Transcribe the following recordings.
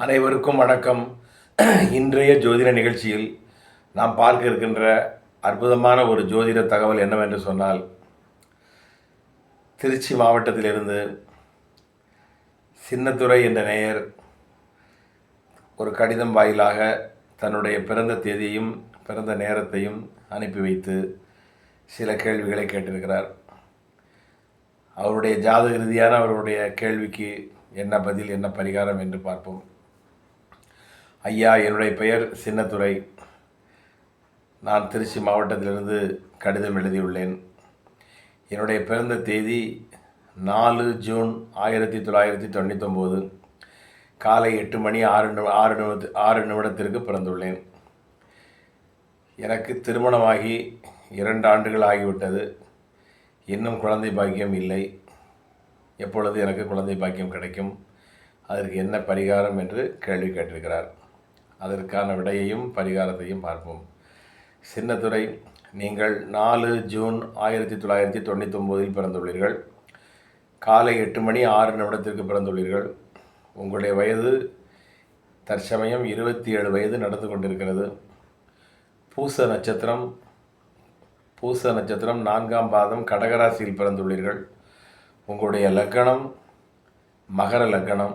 அனைவருக்கும் வணக்கம். இன்றைய ஜோதிட நிகழ்ச்சியில் நாம் பார்க்க இருக்கின்ற அற்புதமான ஒரு ஜோதிட தகவல் என்னவென்று சொன்னால் திருச்சி மாவட்டத்திலிருந்து சின்னத்துறை என்ற நேயர் ஒரு கடிதம் வாயிலாக தன்னுடைய பிறந்த தேதியையும் பிறந்த நேரத்தையும் அனுப்பி வைத்து சில கேள்விகளை கேட்டிருக்கிறார். அவருடைய ஜாதக ரீதியான அவருடைய கேள்விக்கு என்ன பதில் என்ன பரிகாரம் என்று பார்ப்போம். ஐயா என்னுடைய பெயர் சின்னத்துறை நான் திருச்சி மாவட்டத்திலிருந்து கடிதம் எழுதியுள்ளேன். என்னுடைய பிறந்த தேதி நாலு ஜூன் ஆயிரத்தி தொள்ளாயிரத்தி தொண்ணூத்தொம்போது. காலை எட்டு மணி ஆறு நிமி ஆறு நிமிடத்து ஆறு நிமிடத்திற்கு பிறந்துள்ளேன். எனக்கு திருமணமாகி இரண்டு ஆண்டுகள் ஆகிவிட்டது. இன்னும் குழந்தை பாக்கியம் இல்லை. எப்பொழுது எனக்கு குழந்தை பாக்கியம் கிடைக்கும்? அதற்கு என்ன பரிகாரம் என்று கேள்வி கேட்டிருக்கிறார். அதற்கான விடையையும் பரிகாரத்தையும் பார்ப்போம். சின்னத்துறை நீங்கள் நாலு ஜூன் ஆயிரத்தி தொள்ளாயிரத்தி தொண்ணூத்தொம்போதில் பிறந்துள்ளீர்கள். காலை எட்டு மணி ஆறு நிமிடத்திற்கு பிறந்துள்ளீர்கள். உங்களுடைய வயது தற்சமயம் இருபத்தி ஏழு வயது நடந்து கொண்டிருக்கிறது. பூச நட்சத்திரம் பூச நட்சத்திரம் நான்காம் பாதம் கடகராசியில் பிறந்துள்ளீர்கள். உங்களுடைய லக்கணம் மகர லக்கணம்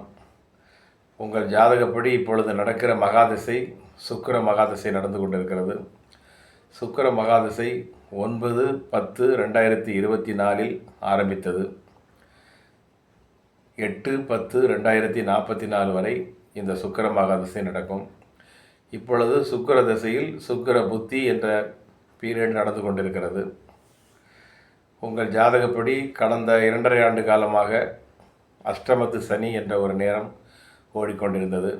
உங்கள் ஜாதகப்படி இப்பொழுது நடக்கிற மகாதிசை சுக்கிர மகாதிசை நடந்து கொண்டிருக்கிறது. சுக்கிர மகாதிசை ஒன்பது பத்து ரெண்டாயிரத்தி இருபத்தி நாலில் ஆரம்பித்தது. எட்டு பத்து ரெண்டாயிரத்தி நாற்பத்தி நாலு வரை இந்த சுக்கிர மகாதிசை நடக்கும். இப்பொழுது சுக்கிர திசையில் சுக்கிர புத்தி என்ற பீரியட் நடந்து கொண்டிருக்கிறது. உங்கள் ஜாதகப்படி கடந்த இரண்டரை ஆண்டு காலமாக அஷ்டமத்து சனி என்ற ஒரு நேரம் ஓடிக்கொண்டிருந்தது.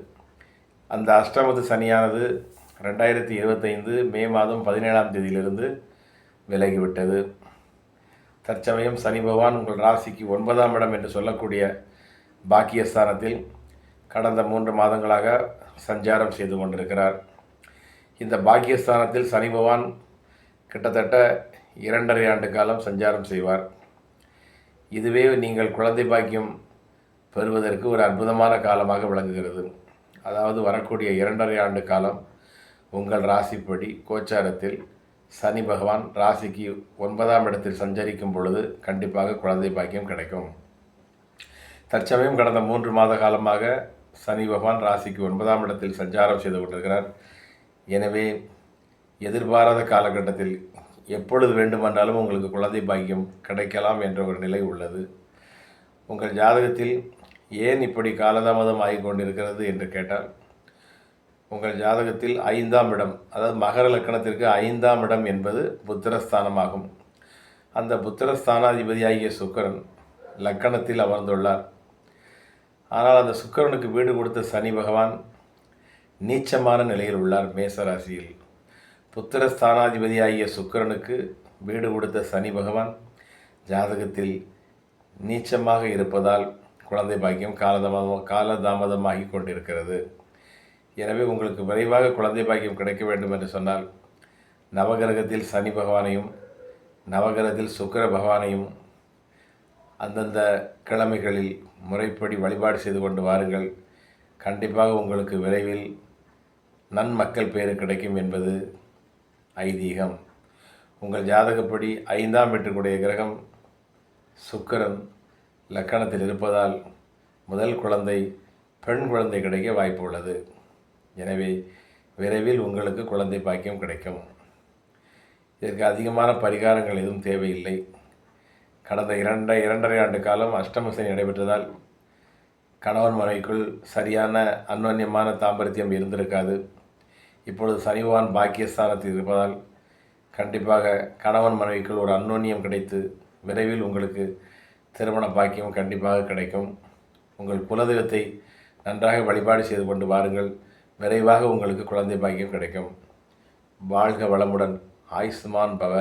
அந்த அஷ்டமத்து சனியானது ரெண்டாயிரத்தி இருபத்தைந்து மே மாதம் பதினேழாம் தேதியிலிருந்து விலகிவிட்டது. தற்சமயம் சனி பகவான் உங்கள் ராசிக்கு ஒன்பதாம் இடம் என்று சொல்லக்கூடிய பாக்கியஸ்தானத்தில் கடந்த மூன்று மாதங்களாக சஞ்சாரம் செய்து கொண்டிருக்கிறார். இந்த பாக்கியஸ்தானத்தில் சனி பகவான் கிட்டத்தட்ட இரண்டரை ஆண்டு காலம் சஞ்சாரம் செய்வார். இதுவே நீங்கள் குழந்தை பாக்கியம் பெறுவதற்கு ஒரு அற்புதமான காலமாக விளங்குகிறது. அதாவது வரக்கூடிய இரண்டரை ஆண்டு காலம் உங்கள் ராசிப்படி கோச்சாரத்தில் சனி பகவான் ராசிக்கு ஒன்பதாம் இடத்தில் சஞ்சரிக்கும் பொழுது கண்டிப்பாக குழந்தை பாக்கியம் கிடைக்கும். தற்சமயம் கடந்த மூன்று மாத காலமாக சனி பகவான் ராசிக்கு ஒன்பதாம் இடத்தில் சஞ்சாரம் செய்து கொண்டிருக்கிறார். எனவே எதிர்பாராத காலகட்டத்தில் எப்பொழுது வேண்டுமென்றாலும் உங்களுக்கு குழந்தை பாக்கியம் கிடைக்கலாம் என்ற ஒரு நிலை உள்ளது. உங்கள் ஜாதகத்தில் ஏன் இப்படி காலதாமதம் ஆகி கொண்டிருக்கிறது என்று கேட்டால் உங்கள் ஜாதகத்தில் ஐந்தாம் இடம் அதாவது மகர லக்கணத்திற்கு ஐந்தாம் இடம் என்பது புத்திரஸ்தானமாகும். அந்த புத்திரஸ்தானாதிபதியாகிய சுக்கரன் லக்கணத்தில் அமர்ந்துள்ளார். ஆனால் அந்த சுக்கரனுக்கு வீடு கொடுத்த சனி பகவான் நீச்சமான நிலையில் உள்ளார் மேசராசியில். புத்திரஸ்தானாதிபதியாகிய சுக்கரனுக்கு வீடு கொடுத்த சனி பகவான் ஜாதகத்தில் நீச்சமாக இருப்பதால் குழந்தை பாக்கியம் காலதாமதம் காலதாமதமாகி கொண்டிருக்கிறது எனவே உங்களுக்கு விரைவாக குழந்தை பாக்கியம் கிடைக்க வேண்டும் என்று சொன்னால் நவகிரகத்தில் சனி பகவானையும் நவகிரகத்தில் சுக்கிர பகவானையும் அந்தந்த கிழமைகளில் முறைப்படி வழிபாடு செய்து கொண்டு வாருங்கள். கண்டிப்பாக உங்களுக்கு விரைவில் நன்மக்கள் பேறு கிடைக்கும் என்பது ஐதீகம். உங்கள் ஜாதகப்படி ஐந்தாம் வீட்டுக்குடைய கிரகம் சுக்கிரன் லக்கணத்தில் இருப்பதால் முதல் குழந்தை பெண் குழந்தை கிடைக்க வாய்ப்பு உள்ளது. எனவே விரைவில் உங்களுக்கு குழந்தை பாக்கியம் கிடைக்கும். இதற்கு அதிகமான பரிகாரங்கள் எதுவும் தேவையில்லை. கடந்த இரண்டை இரண்டரை ஆண்டு காலம் அஷ்டமசனி நடைபெற்றதால் கணவன் மனைவிக்குள் சரியான அன்வன்யமான தாம்பரித்தியம் இருந்திருக்காது. இப்பொழுது சனிவான் பாக்கியஸ்தானத்தில் இருப்பதால் கண்டிப்பாக கணவன் மனைவிக்குள் ஒரு அன்னோன்யம் கிடைத்து விரைவில் உங்களுக்கு திருமண பாக்கியம் கண்டிப்பாக கிடைக்கும். உங்கள் குலதெய்வத்தை நன்றாக வழிபாடு செய்து கொண்டு வாருங்கள். விரைவாக உங்களுக்கு குழந்தை பாக்கியம் கிடைக்கும். வாழ்க வளமுடன். ஆயுஷ்மான் பவ.